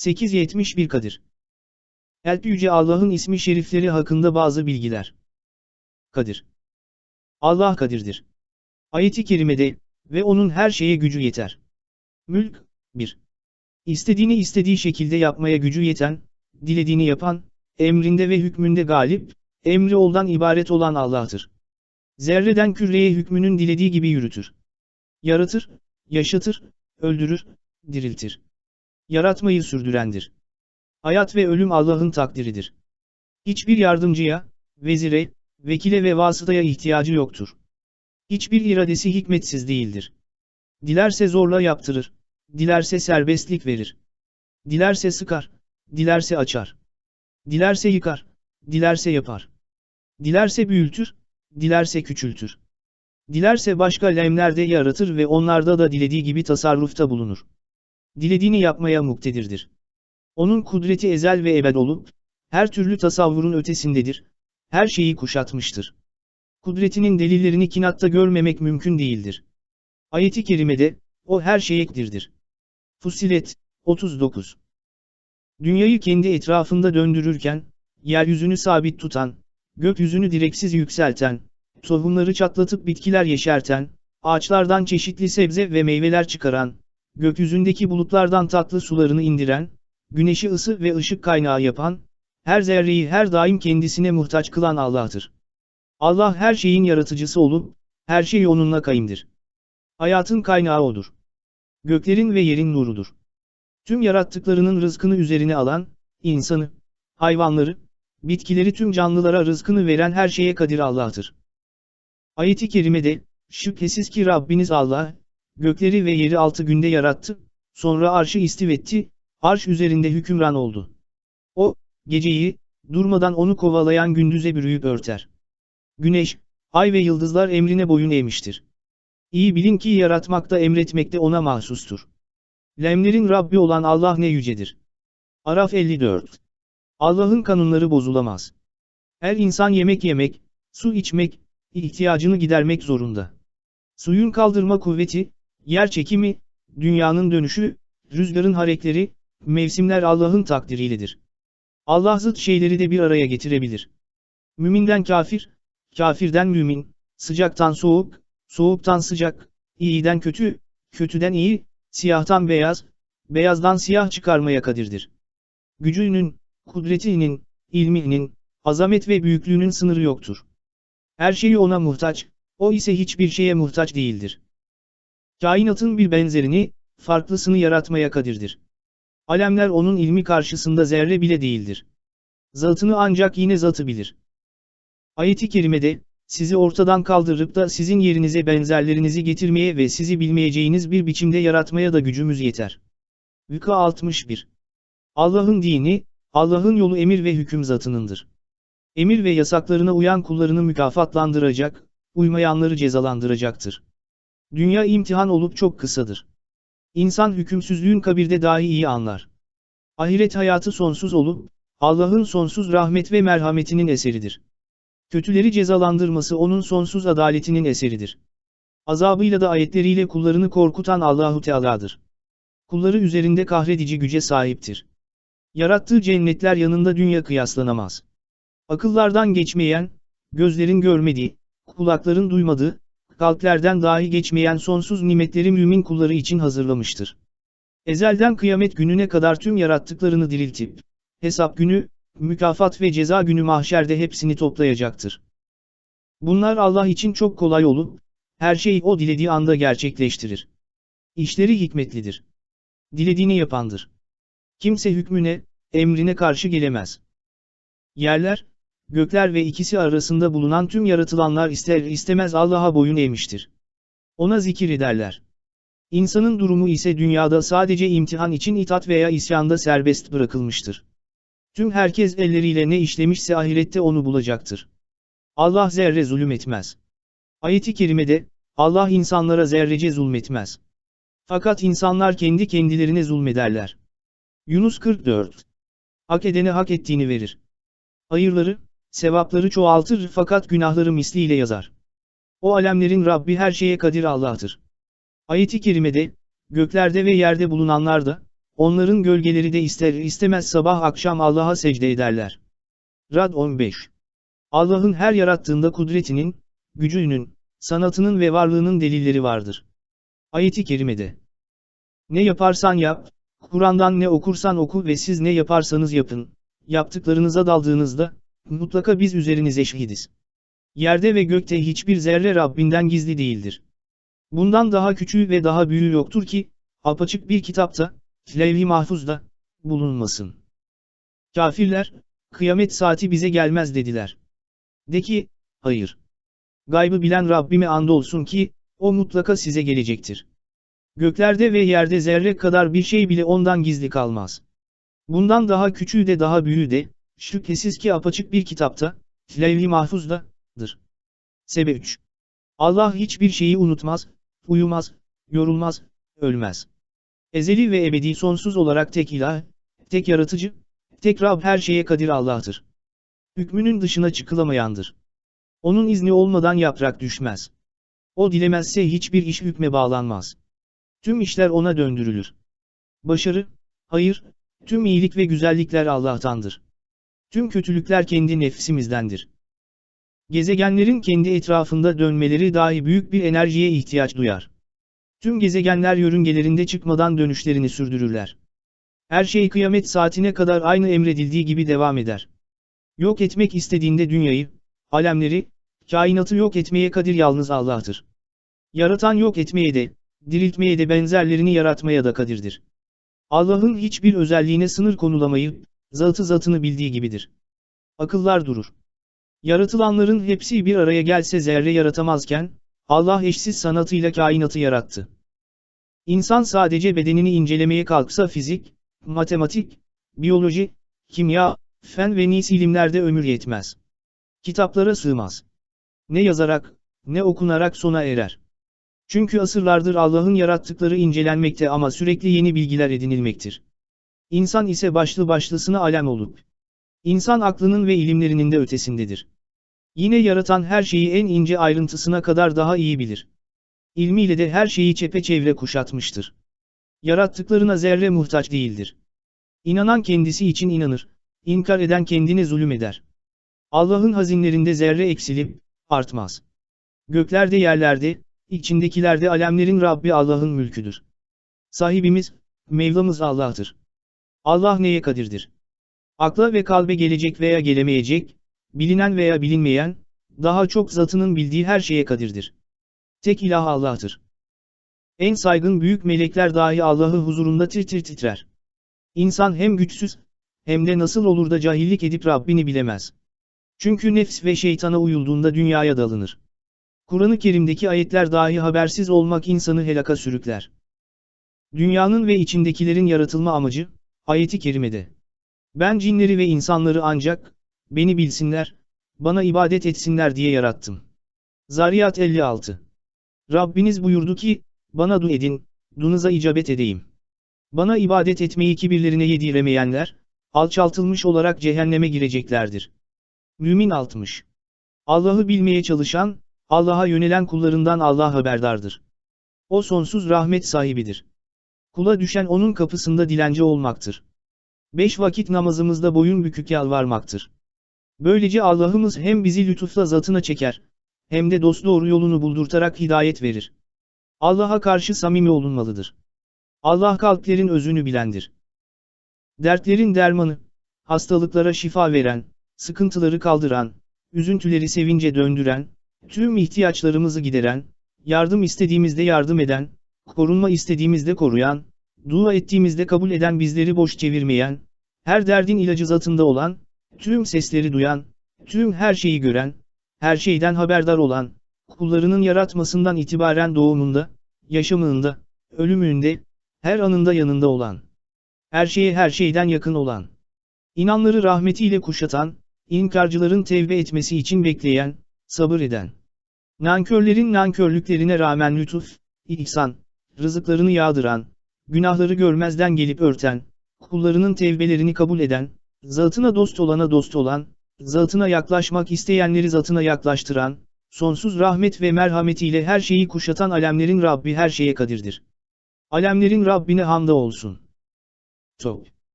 871 Kadir Elp Yüce Allah'ın ismi şerifleri hakkında bazı bilgiler. Kadir Allah kadirdir. Ayeti kerimede, ve onun her şeye gücü yeter. Mülk, 1. İstediğini istediği şekilde yapmaya gücü yeten, dilediğini yapan, emrinde ve hükmünde galip, emri oldan ibaret olan Allah'tır. Zerreden küreye hükmünün dilediği gibi yürütür. Yaratır, yaşatır, öldürür, diriltir. Yaratmayı sürdürendir. Hayat ve ölüm Allah'ın takdiridir. Hiçbir yardımcıya, vezire, vekile ve vasıtaya ihtiyacı yoktur. Hiçbir iradesi hikmetsiz değildir. Dilerse zorla yaptırır, dilerse serbestlik verir. Dilerse sıkar, dilerse açar. Dilerse yıkar, dilerse yapar. Dilerse büyütür, dilerse küçültür. Dilerse başka lemlerde yaratır ve onlarda da dilediği gibi tasarrufta bulunur. Dilediğini yapmaya muktedirdir. Onun kudreti ezel ve ebed olup, her türlü tasavvurun ötesindedir, her şeyi kuşatmıştır. Kudretinin delillerini kinatta görmemek mümkün değildir. Ayeti kerimede, o her şeye ekdirdir. Fusilet, 39 Dünyayı kendi etrafında döndürürken, yeryüzünü sabit tutan, gökyüzünü direksiz yükselten, tohumları çatlatıp bitkiler yeşerten, ağaçlardan çeşitli sebze ve meyveler çıkaran, gökyüzündeki bulutlardan tatlı sularını indiren, güneşi ısı ve ışık kaynağı yapan, her zerreyi her daim kendisine muhtaç kılan Allah'tır. Allah her şeyin yaratıcısı olup, her şey onunla kayımdır. Hayatın kaynağı O'dur. Göklerin ve yerin nurudur. Tüm yarattıklarının rızkını üzerine alan, insanı, hayvanları, bitkileri tüm canlılara rızkını veren her şeye kadir Allah'tır. Ayeti kerimede, şüphesiz ki Rabbiniz Allah, gökleri ve yeri altı günde yarattı, sonra arşı istivetti, arş üzerinde hükümran oldu. O, geceyi, durmadan onu kovalayan gündüze bürüyüp örter. Güneş, ay ve yıldızlar emrine boyun eğmiştir. İyi bilin ki yaratmakta emretmekte ona mahsustur. Lemlerin Rabbi olan Allah ne yücedir. Araf 54 Allah'ın kanunları bozulamaz. Her insan yemek yemek, su içmek, ihtiyacını gidermek zorunda. Suyun kaldırma kuvveti, yer çekimi, dünyanın dönüşü, rüzgarın harekleri, mevsimler Allah'ın takdiriyledir. Allah zıt şeyleri de bir araya getirebilir. Müminden kafir, kafirden mümin, sıcaktan soğuk, soğuktan sıcak, iyiden kötü, kötüden iyi, siyahtan beyaz, beyazdan siyah çıkarmaya kadirdir. Gücünün, kudretinin, ilminin, azamet ve büyüklüğünün sınırı yoktur. Her şeyi ona muhtaç, o ise hiçbir şeye muhtaç değildir. Kainatın bir benzerini, farklısını yaratmaya kadirdir. Alemler onun ilmi karşısında zerre bile değildir. Zatını ancak yine zatı bilir. Ayeti kerimede, sizi ortadan kaldırıp da sizin yerinize benzerlerinizi getirmeye ve sizi bilmeyeceğiniz bir biçimde yaratmaya da gücümüz yeter. Vüka 61 Allah'ın dini, Allah'ın yolu emir ve hüküm zatınındır. Emir ve yasaklarına uyan kullarını mükafatlandıracak, uymayanları cezalandıracaktır. Dünya imtihan olup çok kısadır. İnsan hükümsüzlüğün kabirde dahi iyi anlar. Ahiret hayatı sonsuz olup, Allah'ın sonsuz rahmet ve merhametinin eseridir. Kötüleri cezalandırması onun sonsuz adaletinin eseridir. Azabıyla da ayetleriyle kullarını korkutan Allahu Teala'dır. Kulları üzerinde kahredici güce sahiptir. Yarattığı cennetler yanında dünya kıyaslanamaz. Akıllardan geçmeyen, gözlerin görmediği, kulakların duymadığı, kalplerden dahi geçmeyen sonsuz nimetleri mümin kulları için hazırlamıştır. Ezelden kıyamet gününe kadar tüm yarattıklarını diriltip, hesap günü, mükafat ve ceza günü mahşerde hepsini toplayacaktır. Bunlar Allah için çok kolay olup, her şeyi o dilediği anda gerçekleştirir. İşleri hikmetlidir. Dilediğini yapandır. Kimse hükmüne, emrine karşı gelemez. Yerler, gökler ve ikisi arasında bulunan tüm yaratılanlar ister istemez Allah'a boyun eğmiştir. Ona zikir ederler. İnsanın durumu ise dünyada sadece imtihan için itaat veya isyanda serbest bırakılmıştır. Tüm herkes elleriyle ne işlemişse ahirette onu bulacaktır. Allah zerre zulüm etmez. Ayeti kerimede, Allah insanlara zerrece zulmetmez. Fakat insanlar kendi kendilerine zulmederler. Yunus 44 Hak edene hak ettiğini verir. Hayırları, sevapları çoğaltır fakat günahları misliyle yazar. O alemlerin Rabbi her şeye kadir Allah'tır. Ayeti kerimede, göklerde ve yerde bulunanlar da, onların gölgeleri de ister istemez sabah akşam Allah'a secde ederler. Rad 15 Allah'ın her yarattığında kudretinin, gücünün, sanatının ve varlığının delilleri vardır. Ayeti kerimede. Ne yaparsan yap, Kur'an'dan ne okursan oku ve siz ne yaparsanız yapın, yaptıklarınıza daldığınızda, mutlaka biz üzerinize şehidiz. Yerde ve gökte hiçbir zerre Rabbinden gizli değildir. Bundan daha küçüğü ve daha büyüğü yoktur ki, apaçık bir kitapta, levh-i mahfuzda, bulunmasın. Kafirler, kıyamet saati bize gelmez dediler. De ki, hayır. Gaybı bilen Rabbime andolsun ki, o mutlaka size gelecektir. Göklerde ve yerde zerre kadar bir şey bile ondan gizli kalmaz. Bundan daha küçüğü de daha büyüğü de, şüphesiz ki apaçık bir kitapta, levh-i mahfuzdadır. Sebe 3. Allah hiçbir şeyi unutmaz, uyumaz, yorulmaz, ölmez. Ezeli ve ebedi sonsuz olarak tek ilah, tek yaratıcı, tek Rab her şeye kadir Allah'tır. Hükmünün dışına çıkılamayandır. Onun izni olmadan yaprak düşmez. O dilemezse hiçbir iş hükme bağlanmaz. Tüm işler ona döndürülür. Başarı, hayır, tüm iyilik ve güzellikler Allah'tandır. Tüm kötülükler kendi nefsimizdendir. Gezegenlerin kendi etrafında dönmeleri dahi büyük bir enerjiye ihtiyaç duyar. Tüm gezegenler yörüngelerinde çıkmadan dönüşlerini sürdürürler. Her şey kıyamet saatine kadar aynı emredildiği gibi devam eder. Yok etmek istediğinde dünyayı, alemleri, kainatı yok etmeye kadir yalnız Allah'tır. Yaratan yok etmeye de, diriltmeye de benzerlerini yaratmaya da kadirdir. Allah'ın hiçbir özelliğine sınır konulamayı, zatı zatını bildiği gibidir. Akıllar durur. Yaratılanların hepsi bir araya gelse zerre yaratamazken, Allah eşsiz sanatıyla kainatı yarattı. İnsan sadece bedenini incelemeye kalksa fizik, matematik, biyoloji, kimya, fen ve nis ilimlerde ömür yetmez. Kitaplara sığmaz. Ne yazarak, ne okunarak sona erer. Çünkü asırlardır Allah'ın yarattıkları incelenmekte ama sürekli yeni bilgiler edinilmektir. İnsan ise başlı başlısına alem olup. İnsan aklının ve ilimlerinin de ötesindedir. Yine yaratan her şeyi en ince ayrıntısına kadar daha iyi bilir. İlmiyle de her şeyi çepeçevre kuşatmıştır. Yarattıklarına zerre muhtaç değildir. İnanan kendisi için inanır, inkar eden kendine zulüm eder. Allah'ın hazinlerinde zerre eksilip, artmaz. Göklerde yerlerde, içindekilerde alemlerin Rabbi Allah'ın mülküdür. Sahibimiz, Mevlamız Allah'tır. Allah neye kadirdir? Akla ve kalbe gelecek veya gelemeyecek, bilinen veya bilinmeyen, daha çok zatının bildiği her şeye kadirdir. Tek ilah Allah'tır. En saygın büyük melekler dahi Allah'ı huzurunda titir titrer. İnsan hem güçsüz, hem de nasıl olur da cahillik edip Rabbini bilemez. Çünkü nefs ve şeytana uyulduğunda dünyaya dalınır. Kur'an-ı Kerim'deki ayetler dahi habersiz olmak insanı helaka sürükler. Dünyanın ve içindekilerin yaratılma amacı, ayeti kerimede. Ben cinleri ve insanları ancak, beni bilsinler, bana ibadet etsinler diye yarattım. Zariyat 56 Rabbiniz buyurdu ki, bana du edin, dunuza icabet edeyim. Bana ibadet etmeyi kibirlerine yediremeyenler, alçaltılmış olarak cehenneme gireceklerdir. Mümin 60 Allah'ı bilmeye çalışan, Allah'a yönelen kullarından Allah haberdardır. O sonsuz rahmet sahibidir. Kula düşen onun kapısında dilenci olmaktır. Beş vakit namazımızda boyun bükük yalvarmaktır. Böylece Allah'ımız hem bizi lütufla zatına çeker, hem de dosdoğru yolunu buldurtarak hidayet verir. Allah'a karşı samimi olunmalıdır. Allah kalplerin özünü bilendir. Dertlerin dermanı, hastalıklara şifa veren, sıkıntıları kaldıran, üzüntüleri sevince döndüren, tüm ihtiyaçlarımızı gideren, yardım istediğimizde yardım eden, korunma istediğimizde koruyan, dua ettiğimizde kabul eden bizleri boş çevirmeyen, her derdin ilacı zatında olan, tüm sesleri duyan, tüm her şeyi gören, her şeyden haberdar olan, kullarının yaratmasından itibaren doğumunda, yaşamında, ölümünde, her anında yanında olan, her şeye her şeyden yakın olan, inanları rahmetiyle kuşatan, inkarcıların tevbe etmesi için bekleyen, sabır eden, nankörlerin nankörlüklerine rağmen lütuf, ihsan, rızıklarını yağdıran, günahları görmezden gelip örten, kullarının tevbelerini kabul eden, zatına dost olana dost olan, zatına yaklaşmak isteyenleri zatına yaklaştıran, sonsuz rahmet ve merhametiyle her şeyi kuşatan alemlerin Rabbi her şeye kadirdir. Alemlerin Rabbine hamda olsun. Top.